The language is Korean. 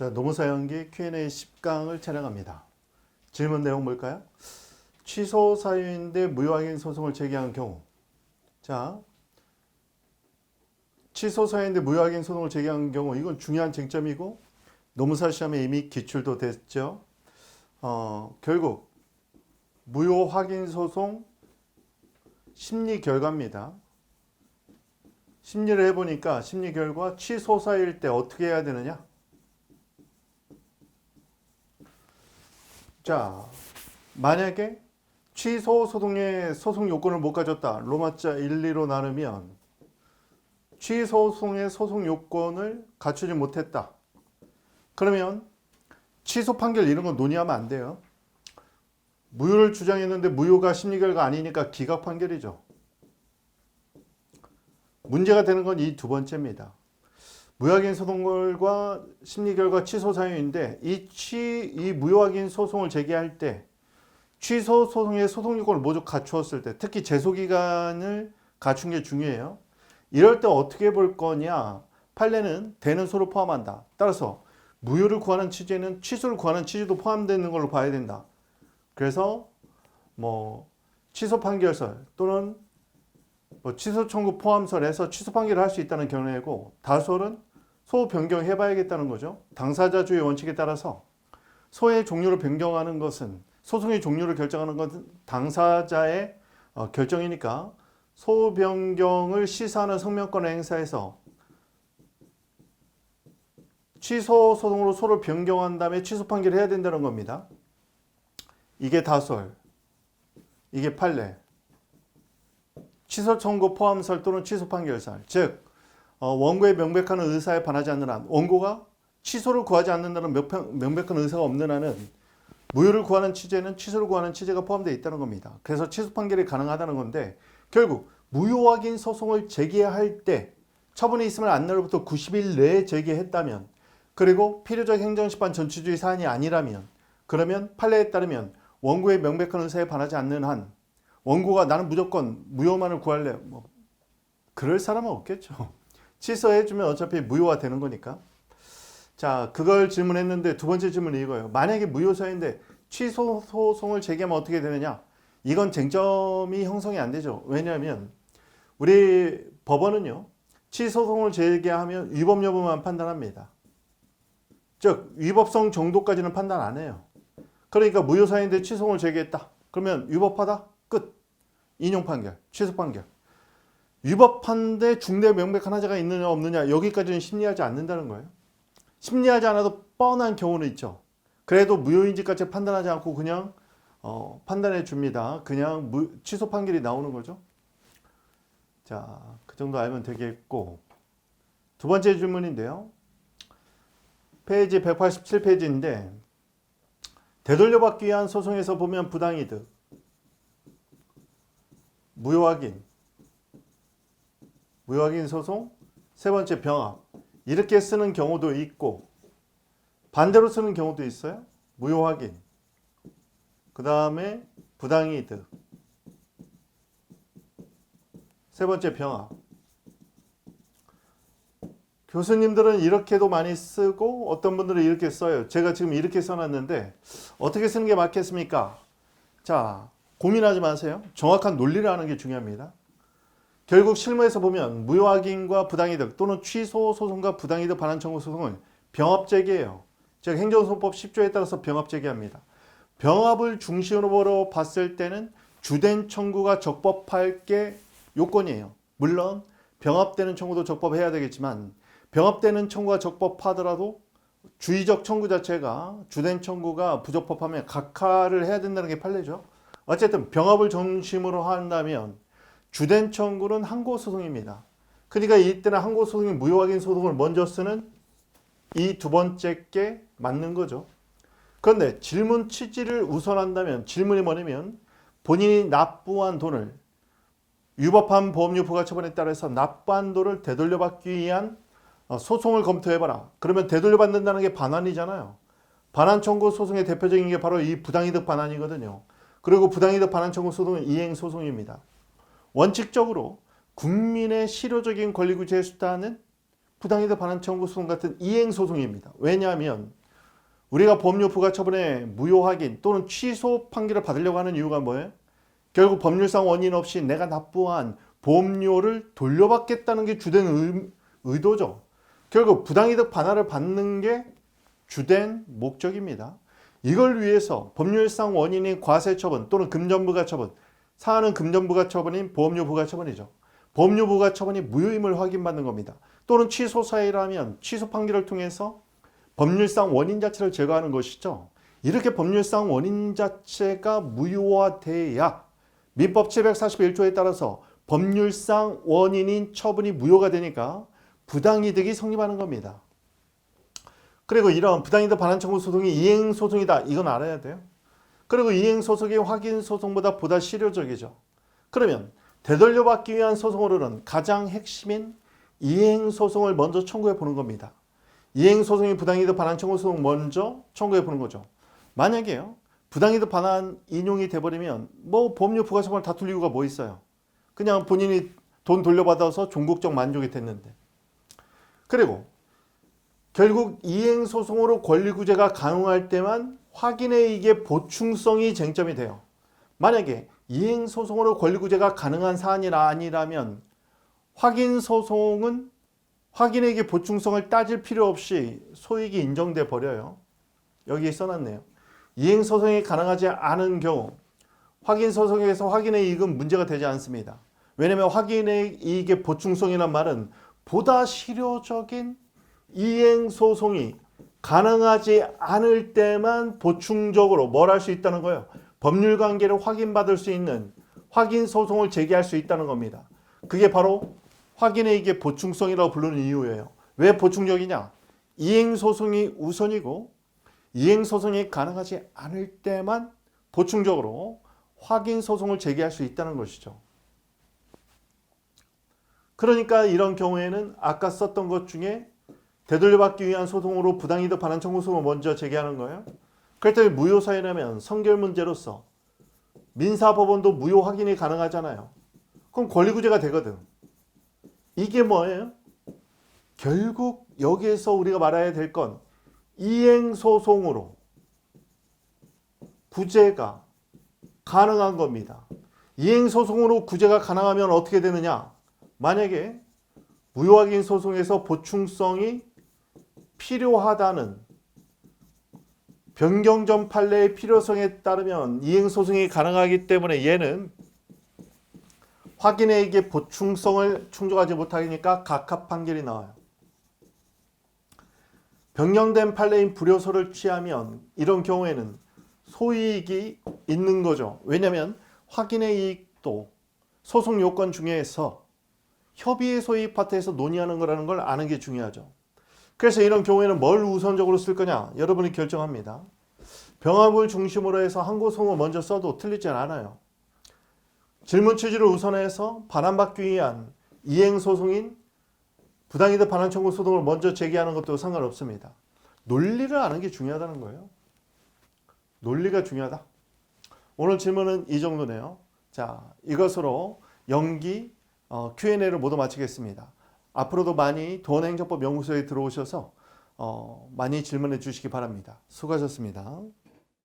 자, 노무사연기 Q&A 10강을 촬영합니다. 질문 내용 뭘까요? 취소 사유인데 무효확인 소송을 제기한 경우. 자, 취소 사유인데 무효확인 소송을 제기한 경우 이건 중요한 쟁점이고 노무사 시험에 이미 기출도 됐죠. 어, 결국 무효 확인 소송 심리 결과입니다. 심리를 해보니까 심리 결과 취소 사유일 때 어떻게 해야 되느냐? 자, 만약에 취소 소송의 소송 요건을 못 가졌다. 로마자 1, 2로 나누면 취소 소송의 소송 요건을 갖추지 못했다. 그러면 취소 판결 이런 거 논의하면 안 돼요. 무효를 주장했는데 무효가 심리 결과 아니니까 기각 판결이죠. 문제가 되는 건 이 두 번째입니다. 무효확인 소송과 심리 결과 취소 사유인데 이 취, 이 무효확인 소송을 제기할 때 취소 소송의 소송 요건을 모두 갖추었을 때 특히 제소 기간을 갖춘 게 중요해요. 이럴 때 어떻게 볼 거냐? 판례는 되는 소를 포함한다. 따라서 무효를 구하는 취지에는 취소를 구하는 취지도 포함되는 걸로 봐야 된다. 그래서 뭐 취소 판결설 또는 뭐 취소 청구 포함설에서 취소 판결을 할 수 있다는 견해고 다솔은 소 변경해 봐야겠다는 거죠. 당사자주의 원칙에 따라서 소의 종류를 변경하는 것은 소송의 종류를 결정하는 것은 당사자의 어, 결정이니까 소 변경을 시사하는 성명권을 행사해서 취소 소송으로 소를 변경한 다음에 취소 판결을 해야 된다는 겁니다. 이게 다솔, 이게 판례. 취소 청구 포함설 또는 취소 판결설, 즉 어, 원고의 명백한 의사에 반하지 않는 한, 원고가 취소를 구하지 않는다는 명백- 명백한 의사가 없는 한은 무효를 구하는 취재는 취소를 구하는 취재가 포함되어 있다는 겁니다. 그래서 취소 판결이 가능하다는 건데 결국 무효 확인 소송을 제기할 때 처분이 있으면 안날로부터 90일 내에 제기했다면 그리고 필요적 행정심판 전치주의 사안이 아니라면 그러면 판례에 따르면 원고의 명백한 의사에 반하지 않는 한 원고가 나는 무조건 무효만을 구할래 뭐 그럴 사람은 없겠죠. 취소해주면 어차피 무효화 되는 거니까. 자, 그걸 질문했는데 두 번째 질문이 이거예요. 만약에 무효사인데 취소 소송을 제기하면 어떻게 되느냐? 이건 쟁점이 형성이 안 되죠. 왜냐하면 우리 법원은요, 취소 소송을 제기하면 위법 여부만 판단합니다. 즉, 위법성 정도까지는 판단 안 해요. 그러니까 무효사인데 취소를 제기했다. 그러면 위법하다? 끝. 인용 판결, 취소 판결. 위법한데 중대 명백한 하자가 있느냐 없느냐 여기까지는 심리하지 않는다는 거예요. 심리하지 않아도 뻔한 경우는 있죠. 그래도 무효인지까지 판단하지 않고 그냥 어, 판단해 줍니다. 그냥 무, 취소 판결이 나오는 거죠. 자, 그 정도 알면 되겠고 두 번째 질문인데요. 페이지 187페이지인데 되돌려받기 위한 소송에서 보면 부당이득, 무효확인, 무효확인 소송, 세 번째 병합 이렇게 쓰는 경우도 있고 반대로 쓰는 경우도 있어요. 무효확인, 그 다음에 부당이득, 세 번째 병합. 교수님들은 이렇게도 많이 쓰고 어떤 분들은 이렇게 써요. 제가 지금 이렇게 써놨는데 어떻게 쓰는 게 맞겠습니까? 자, 고민하지 마세요. 정확한 논리를 아는 게 중요합니다. 결국 실무에서 보면 무효확인과 부당이득 또는 취소 소송과 부당이득 반환 청구 소송은 병합제기예요. 즉 행정소송법 10조에 따라서 병합제기합니다. 병합을 중심으로 봤을 때는 주된 청구가 적법할 게 요건이에요. 물론 병합되는 청구도 적법해야 되겠지만 병합되는 청구가 적법하더라도 주의적 청구 자체가 주된 청구가 부적법하면 각하를 해야 된다는 게 판례죠. 어쨌든 병합을 중심으로 한다면 주된 청구는 항고 소송입니다. 그러니까 이때는 항고 소송이 무효 확인 소송을 먼저 쓰는 이 두 번째 게 맞는 거죠. 그런데 질문 취지를 우선한다면 질문이 뭐냐면 본인이 납부한 돈을 위법한 보험료 부가처분에 따라서 납부한 돈을 되돌려받기 위한 어, 소송을 검토해봐라. 그러면 되돌려받는다는 게 반환이잖아요. 반환 청구 소송의 대표적인 게 바로 이 부당이득 반환이거든요. 그리고 부당이득 반환 청구 소송은 이행 소송입니다. 원칙적으로 국민의 실효적인 권리 구제 수단은 부당이득 반환 청구 소송 같은 이행 소송입니다. 왜냐하면 우리가 법률 부가 처분에 무효 확인 또는 취소 판결을 받으려고 하는 이유가 뭐예요? 결국 법률상 원인 없이 내가 납부한 보험료를 돌려받겠다는 게 주된 의, 의도죠. 결국 부당이득 반환을 받는 게 주된 목적입니다. 이걸 위해서 법률상 원인인 과세 처분 또는 금전부가 처분, 사안은 금전부가처분인 보험료 부가처분이죠. 보험료 부가처분이 무효임을 확인받는 겁니다. 또는 취소 사유라면 취소 판결을 통해서 법률상 원인 자체를 제거하는 것이죠. 이렇게 법률상 원인 자체가 무효화돼야 민법 741조에 따라서 법률상 원인인 처분이 무효가 되니까 부당이득이 성립하는 겁니다. 그리고 이런 부당이득 반환 청구 소송이 이행 소송이다. 이건 알아야 돼요. 그리고 이행 소송이 확인 소송보다 보다 실효적이죠. 그러면 되돌려받기 위한 소송으로는 가장 핵심인 이행 소송을 먼저 청구해 보는 겁니다. 이행 소송이 부당이득 반환 청구 소송 먼저 청구해 보는 거죠. 만약에요. 부당이득 반환 인용이 돼 버리면 뭐 법률 부가처분을 다툴 이유가 뭐 있어요. 그냥 본인이 돈 돌려받아서 종국적 만족이 됐는데. 그리고 결국 이행 소송으로 권리 구제가 가능할 때만 확인의 이익의 보충성이 쟁점이 돼요. 만약에 이행 소송으로 권리 구제가 가능한 사안이 아니라면 확인 소송은 확인의 이익의 보충성을 따질 필요 없이 소익이 인정돼 버려요. 여기에 써놨네요. 이행 소송이 가능하지 않은 경우 확인 소송에서 확인의 이익은 문제가 되지 않습니다. 왜냐하면 확인의 이익의 보충성이란 말은 보다 실효적인 이행 소송이 가능하지 않을 때만 보충적으로 뭘 할 수 있다는 거예요. 법률 관계를 확인받을 수 있는 확인 소송을 제기할 수 있다는 겁니다. 그게 바로 확인의 이게 보충성이라고 부르는 이유예요. 왜 보충적이냐? 이행 소송이 우선이고 이행 소송이 가능하지 않을 때만 보충적으로 확인 소송을 제기할 수 있다는 것이죠. 그러니까 이런 경우에는 아까 썼던 것 중에 되돌려받기 위한 소송으로 부당이득 반환 청구 소송을 먼저 제기하는 거예요. 그랬더니 무효 사유라면 성결 문제로서 민사법원도 무효 확인이 가능하잖아요. 그럼 권리구제가 되거든. 이게 뭐예요? 결국 여기에서 우리가 말해야 될 건 이행 소송으로 구제가 가능한 겁니다. 이행 소송으로 구제가 가능하면 어떻게 되느냐? 만약에 무효 확인 소송에서 보충성이 필요하다는 변경전 판례의 필요성에 따르면 이행 소송이 가능하기 때문에 얘는 확인에게 보충성을 충족하지 못하니까 각합 판결이 나와요. 변경된 판례인 불효소를 취하면 이런 경우에는 소이익이 있는 거죠. 왜냐하면 확인의 이익도 소송 요건 중에서 협의의 소이익 파트에서 논의하는 거라는 걸 아는 게 중요하죠. 그래서 이런 경우에는 뭘 우선적으로 쓸 거냐 여러분이 결정합니다. 병합을 중심으로 해서 항고소송을 먼저 써도 틀리지 않아요. 질문 취지를 우선해서 반환받기 위한 이행소송인 부당이득 반환 청구 소송을 먼저 제기하는 것도 상관없습니다. 논리를 아는 게 중요하다는 거예요. 논리가 중요하다. 오늘 질문은 이 정도네요. 자, 이것으로 연기 어, Q&A를 모두 마치겠습니다. 앞으로도 많이 돈행정법 연구소에 들어오셔서 어, 많이 질문해 주시기 바랍니다. 수고하셨습니다.